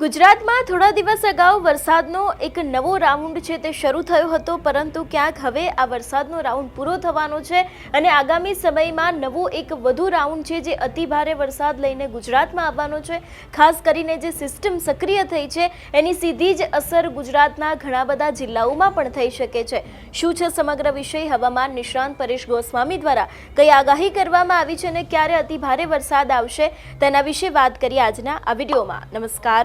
ગુજરાતમાં થોડા દિવસ અગાઉ વરસાદનો એક નવો રાઉન્ડ છે તે શરૂ થયો હતો, પરંતુ ક્યાંક હવે આ વરસાદનો રાઉન્ડ પૂરો થવાનો છે અને આગામી સમયમાં નવો એક વધુ રાઉન્ડ છે જે અતિભારે વરસાદ લઈને ગુજરાતમાં આવવાનો છે. ખાસ કરીને જે સિસ્ટમ સક્રિય થઈ છે, એની સીધી જ અસર ગુજરાતના ઘણા બધા જિલ્લાઓમાં પણ થઈ શકે છે. શું છે સમગ્ર વિષય? હવામાન નિષ્ણાંત પરેશ ગોસ્વામી દ્વારા કઈ આગાહી કરવામાં આવી છે અને ક્યારે અતિભારે વરસાદ આવશે તેના વિશે વાત કરીએ આજના આ વિડીયોમાં. નમસ્કાર.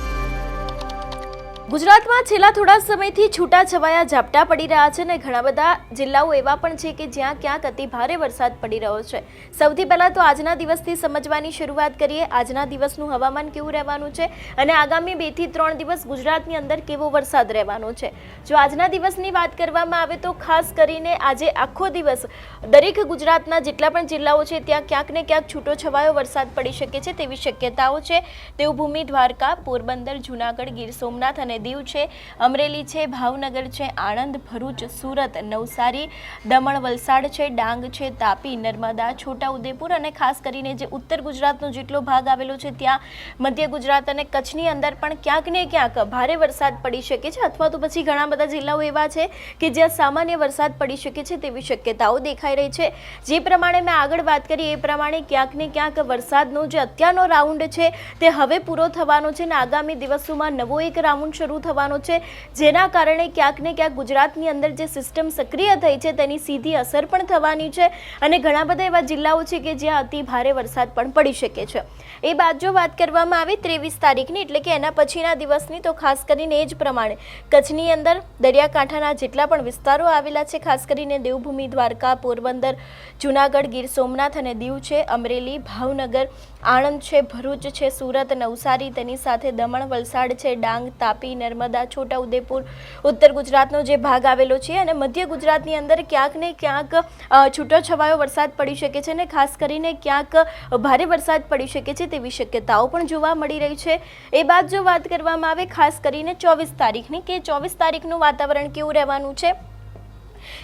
ગુજરાતમાં છેલ્લા થોડા સમયથી છૂટા છવાયા ઝાપટા પડી રહ્યા છે અને ઘણા બધા જિલ્લાઓ એવા પણ છે કે જ્યાં ક્યાંક અતિ ભારે વરસાદ પડી રહ્યો છે. સૌથી પહેલાં તો આજના દિવસથી સમજવાની શરૂઆત કરીએ. આજના દિવસનું હવામાન કેવું રહેવાનું છે અને આગામી બેથી ત્રણ દિવસ ગુજરાતની અંદર કેવો વરસાદ રહેવાનો છે. જો આજના દિવસની વાત કરવામાં આવે તો ખાસ કરીને આજે આખો દિવસ દરેક ગુજરાતના જેટલા પણ જિલ્લાઓ છે ત્યાં ક્યાંક ને ક્યાંક છૂટો છવાયો વરસાદ પડી શકે છે તેવી શક્યતાઓ છે. દેવભૂમિ દ્વારકા, પોરબંદર, જૂનાગઢ, ગીર સોમનાથ અને દીવ છે, અમરેલી છે, ભાવનગર છે, આણંદ, ભરૂચ, સુરત, નવસારી, દમણ, વલસાડ છે, ડાંગ છે, તાપી, નર્મદા, છોટાઉદેપુર અને ખાસ કરીને જે ઉત્તર ગુજરાતનો જેટલો ભાગ આવેલો છે, ત્યાં મધ્ય ગુજરાત અને કચ્છની અંદર પણ ક્યાંક ને ક્યાંક ભારે વરસાદ પડી શકે છે, અથવા તો પછી ઘણા બધા જિલ્લાઓ એવા છે કે જ્યાં સામાન્ય વરસાદ પડી શકે છે તેવી શક્યતાઓ દેખાઈ રહી છે. જે પ્રમાણે મેં આગળ વાત કરી, એ પ્રમાણે ક્યાંક ને ક્યાંક વરસાદનો જે અત્યારનો રાઉન્ડ છે, તે હવે પૂરો થવાનો છે અને આગામી દિવસોમાં નવો એક રાઉન્ડ શરૂ થવાનો છે, જેના કારણે ક્યાંક ને ક્યાંક ગુજરાતની અંદર જે સિસ્ટમ સક્રિય થઈ છે, તેની સીધી અસર પણ થવાની છે અને ઘણા બધા એવા જિલ્લાઓ છે કે જ્યાં અતિ ભારે વરસાદ પણ પડી શકે છે. એ બાદ જો વાત કરવામાં આવે ત્રેવીસ તારીખની, એટલે કે એના પછીના દિવસની, તો ખાસ કરીને એ જ પ્રમાણે કચ્છની અંદર દરિયાકાંઠાના જેટલા પણ વિસ્તારો આવેલા છે, ખાસ કરીને દેવભૂમિ, દ્વારકા, પોરબંદર, જૂનાગઢ, ગીર સોમનાથ અને દીવ છે, અમરેલી, ભાવનગર, આણંદ છે, ભરૂચ છે, સુરત, નવસારી, તેની સાથે દમણ, વલસાડ છે, ડાંગ, તાપી નર્મદા છોટાઉદેપુર ઉત્તર ગુજરાતનો જે ભાગ આવેલો છે અને મધ્ય ગુજરાતની અંદર ક્યાંક ને ક્યાંક છૂટોછવાયો છૂટો છવાયો વરસાદ પડી શકે છે અને ખાસ કરીને ક્યાંક ભારે વરસાદ પડી શકે છે તેવી શક્યતાઓ પણ જોવા મળી રહી છે. એ બાદ જો વાત કરવામાં આવે ખાસ કરીને ચોવીસ તારીખની, કે ચોવીસ તારીખનું વાતાવરણ કેવું રહેવાનું છે?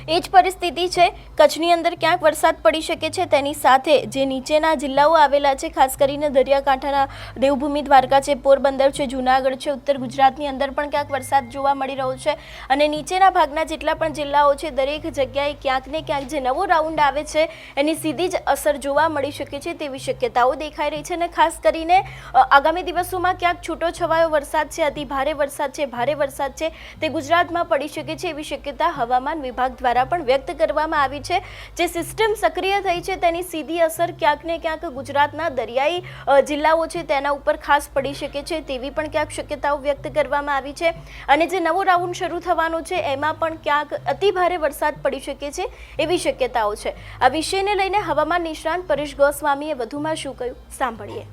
એ જ પરિસ્થિતિ છે. કચ્છની અંદર ક્યાંક વરસાદ પડી શકે છે. તેની સાથે જે નીચેના જિલ્લાઓ આવેલા છે, ખાસ કરીને દરિયાકાંઠાના દેવભૂમિ દ્વારકા છે, પોરબંદર છે, જૂનાગઢ છે, ઉત્તર ગુજરાતની અંદર પણ ક્યાંક વરસાદ જોવા મળી રહ્યો છે. અને નીચેના ભાગના જેટલા પણ જિલ્લાઓ છે, દરેક જગ્યાએ ક્યાંક ને ક્યાંક જે નવો રાઉન્ડ આવે છે, એની સીધી જ અસર જોવા મળી શકે છે તેવી શક્યતાઓ દેખાઈ રહી છે. અને ખાસ કરીને આગામી દિવસોમાં ક્યાંક છૂટો છવાયો વરસાદ છે અતિ ભારે વરસાદ છે, ભારે વરસાદ છે, તે ગુજરાતમાં પડી શકે છે એવી શક્યતા હવામાન વિભાગ દ્વારા પણ વ્યક્ત કરવામાં આવી છે. જે સિસ્ટમ સક્રિય થઈ છે તેની સીધી અસર ક્યાંક ને ક્યાંક ગુજરાતના દરિયાઈ જિલ્લાઓ છે તેના ઉપર ખાસ પડી શકે છે તેવી પણ ક્યાંક શક્યતાઓ વ્યક્ત કરવામાં આવી છે. અને જે નવો રાઉન્ડ શરૂ થવાનો છે એમાં પણ ક્યાંક અતિભારે વરસાદ પડી શકે છે એવી શક્યતાઓ છે. આ વિષયને લઈને હવામાન નિષ્ણાંત પરેશ ગોસ્વામીએ વધુમાં શું કહ્યું? સાંભળીએ.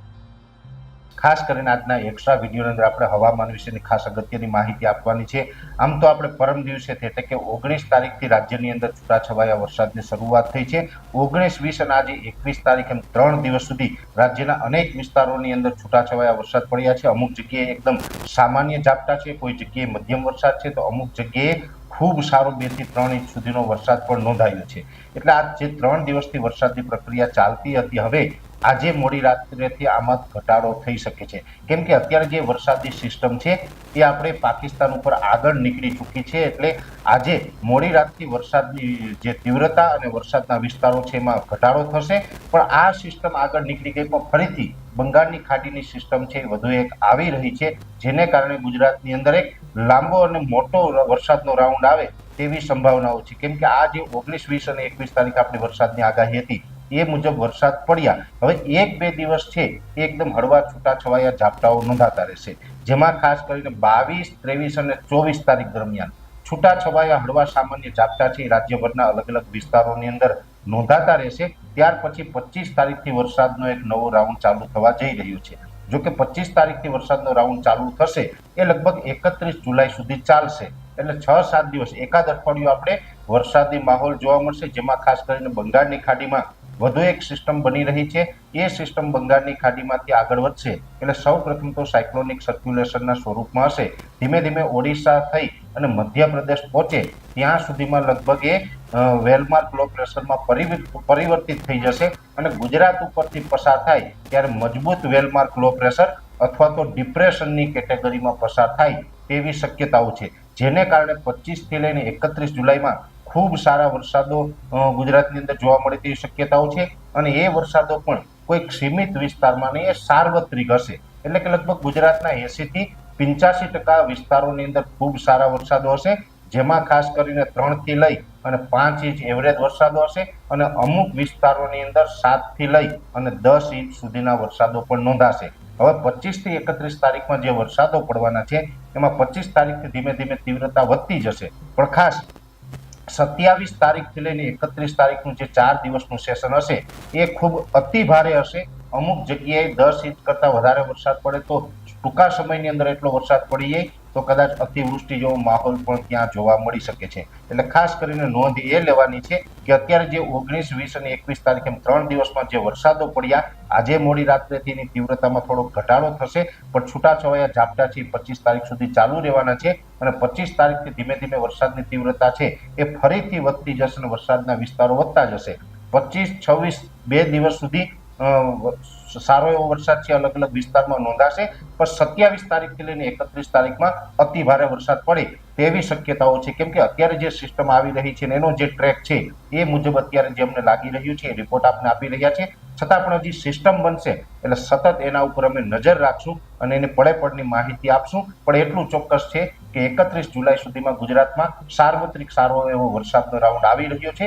ખાસ કરીને આજના એક્સ્ટ્રા વિડીયોની અંદર આપણે હવામાન વિશેની ખાસ અગત્યની માહિતી આપવાની છે. આમ તો આપણે પરમ દિવસેથી એટલે કે ઓગણીસ તારીખથી રાજ્યની અંદર છૂટાછવાયા વરસાદની શરૂઆત થઈ છે. ઓગણીસ, વીસ અને આજે એકવીસ તારીખ એમ ત્રણ દિવસ સુધી રાજ્યના અનેક વિસ્તારોની અંદર છૂટાછવાયા વરસાદ પડ્યા છે. અમુક જગ્યાએ એકદમ સામાન્ય ઝાપટા છે, કોઈ જગ્યાએ મધ્યમ વરસાદ છે, તો અમુક જગ્યાએ ખૂબ સારો બેથી ત્રણ ઇંચ સુધીનો વરસાદ પણ નોંધાયો છે. એટલે આ જે ત્રણ દિવસથી વરસાદની પ્રક્રિયા ચાલતી હતી, હવે આજે મોડી રાત્રેથી આમાં ઘટાડો થઈ શકે છે. કેમ કે અત્યારે જે વરસાદી સિસ્ટમ છે, એ આપણે પાકિસ્તાન ઉપર આગળ નીકળી ચૂકી છે એટલે આજે મોડી રાતથી વરસાદની જે તીવ્રતા અને વરસાદના વિસ્તારો છે, એમાં ઘટાડો થશે. પણ આ સિસ્ટમ આગળ નીકળી ગઈ, પણ ફરીથી બંગાળની ખાડીની સિસ્ટમ છે, એ વધુ એક આવી રહી છે, જેને કારણે ગુજરાતની અંદર એક લાંબો અને મોટો વરસાદનો રાઉન્ડ આવે તેવી સંભાવનાઓ છે. કેમ કે આ જે ઓગણીસ, વીસ અને એકવીસ તારીખ આપણી વરસાદની આગાહી હતી એ મુજબ વરસાદ પડ્યા. હવે એક બે દિવસ છે એ એકદમ હળવા છૂટા છવાયા ઝાપટાઓ નોંધાતા રહેશે. જેમાં ખાસ કરીને બાવીસ, ત્રેવીસ અને ચોવીસ તારીખ દરમિયાન છૂટા છવાયા હળવા સામાન્ય ઝાપટા છે રાજ્યભરના અલગ અલગ વિસ્તારોની અંદર નોંધાતા રહેશે. ત્યાર પછી પચીસ તારીખથી વરસાદનો એક નવો રાઉન્ડ ચાલુ થવા જઈ રહ્યો છે. જો કે પચીસ તારીખથી વરસાદનો રાઉન્ડ ચાલુ થશે એ લગભગ એકત્રીસ જુલાઈ સુધી ચાલશે. એટલે છ, સાત દિવસ એકાદ અઠવાડિયું આપણે વરસાદી માહોલ જોવા મળશે, જેમાં ખાસ કરીને બંગાળની ખાડીમાં વધુ એક સિસ્ટમ બની રહી છે. એ સિસ્ટમ બંગાળની ખાડીમાંથી આગળ વધશે. એટલે સૌ પ્રથમ તો સાયક્લોનિક સર્ક્યુલેશનના સ્વરૂપમાં હશે. ધીમે ધીમે ઓડિશા થઈ અને મધ્યપ્રદેશ પહોંચે. ત્યાં સુધીમાં લગભગ એ વેલમાર્ક લો પ્રેશરમાં પરિવર્તિત થઈ જશે અને ગુજરાત ઉપરથી પસાર થાય ત્યારે મજબૂત વેલમાર્ક લો પ્રેશર અથવા તો ડિપ્રેશનની કેટેગરીમાં પસાર થાય તેવી શક્યતાઓ છે. જેને કારણે પચીસથી લઈને એકત્રીસ જુલાઈમાં ખૂબ સારા વરસાદો ગુજરાતની અંદર જોવા મળે તેવી શક્યતાઓ છે અને એ વરસાદો પણ કોઈક સીમિત વિસ્તારમાં નહીં એ સાર્વત્રિક હશે. એટલે કે લગભગ ગુજરાતના એંસીથી પિંચાસી ટકા વિસ્તારોની અંદર ખૂબ સારા વરસાદો હશે, જેમાં ખાસ કરીને ત્રણથી લઈ અને પાંચ ઇંચ એવરેજ વરસાદો હશે અને અમુક વિસ્તારોની અંદર સાતથી લઈ અને દસ ઇંચ સુધીના વરસાદો પણ નોંધાશે. હવે પચીસથી એકત્રીસ તારીખમાં જે વરસાદો પડવાના છે, એમાં પચીસ તારીખથી ધીમે ધીમે તીવ્રતા વધતી જશે. પણ ખાસ સત્યાવીસ તારીખથી લઈને એકત્રીસ તારીખનું જે ચાર દિવસનું સેશન હશે, એ ખૂબ અતિ ભારે હશે. અમુક જગ્યાએ દસ ઇંચ કરતાં વધારે વરસાદ પડે તો ટૂંકા સમયની અંદર એટલો વરસાદ પડી જાય તો કદાચ અતિવૃષ્ટિ જેવો માહોલ પણ ત્યાં જોવા મળી શકે છે. એટલે ખાસ કરીને નોંધ એ લેવાની છે કે અત્યારે જે ઓગણીસ, વીસ અને એકવીસ તારીખ એમ ત્રણ દિવસમાં જે વરસાદો પડ્યા, આજે મોડી રાત્રેથી એની તીવ્રતામાં થોડો ઘટાડો થશે, પણ છૂટાછવાયા ઝાપટા છે પચીસ તારીખ સુધી ચાલુ રહેવાના છે અને પચીસ તારીખથી ધીમે ધીમે વરસાદની તીવ્રતા છે એ ફરીથી વધતી જશે અને વરસાદના વિસ્તારો વધતા જશે. પચીસ, છવ્વીસ બે દિવસ સુધી સારો એવો વરસાદ છે, અલગ અલગ વિસ્તારમાં નોંધાશે, પણ સત્યાવીસ તારીખથી લઈને એકત્રીસ તારીખમાં અતિ ભારે વરસાદ પડે તેવી શક્યતાઓ છે. કેમ કે અત્યારે જે સિસ્ટમ આવી રહી છે એનો જે ટ્રેક છે, એ મુજબ અત્યારે જે અમને લાગી રહ્યું છે, એ રિપોર્ટ આપને આપી રહ્યા છે. છતાં પણ હજી સિસ્ટમ બનશે, એટલે સતત એના ઉપર અમે નજર રાખશું અને એને પડે પડની માહિતી આપશું. પણ એટલું ચોક્કસ છે કે એકત્રીસ જુલાઈ સુધીમાં ગુજરાતમાં સાર્વત્રિક સારો એવો વરસાદનો રાઉન્ડ આવી રહ્યો છે.